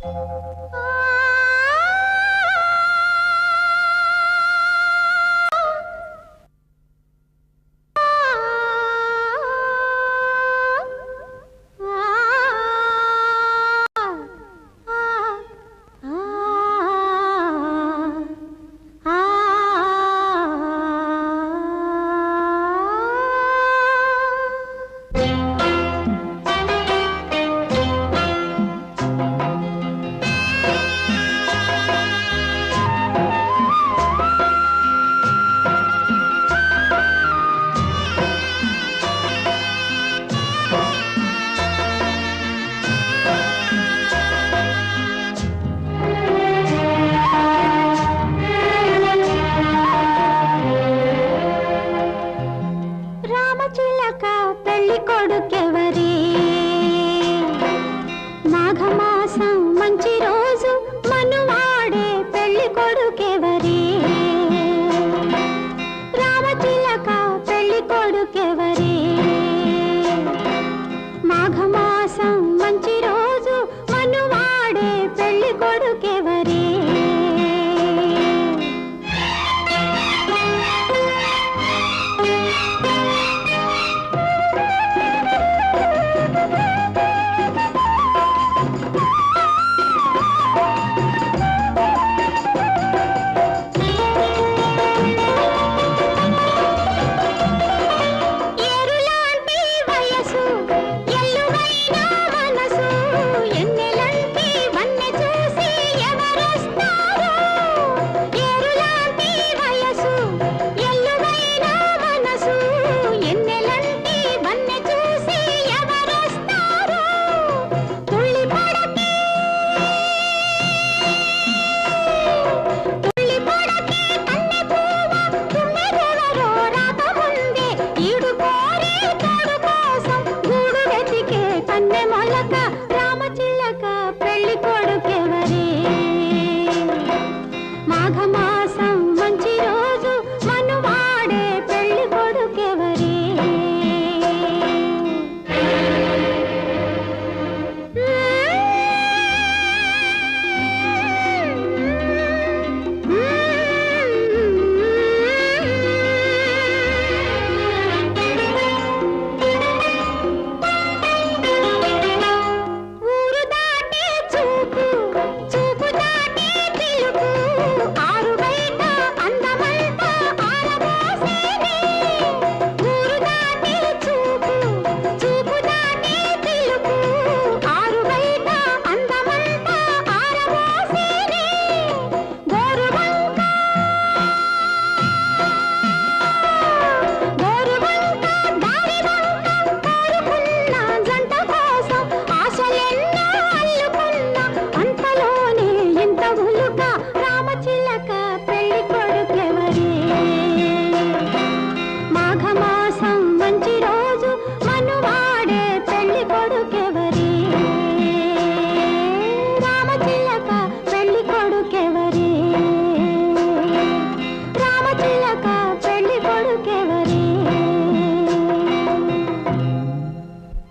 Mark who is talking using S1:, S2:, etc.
S1: Oh. கொடுக்க కన్నె మొలక రామచిల్లక పెళ్ళి కొడుకెవరే మాఘమా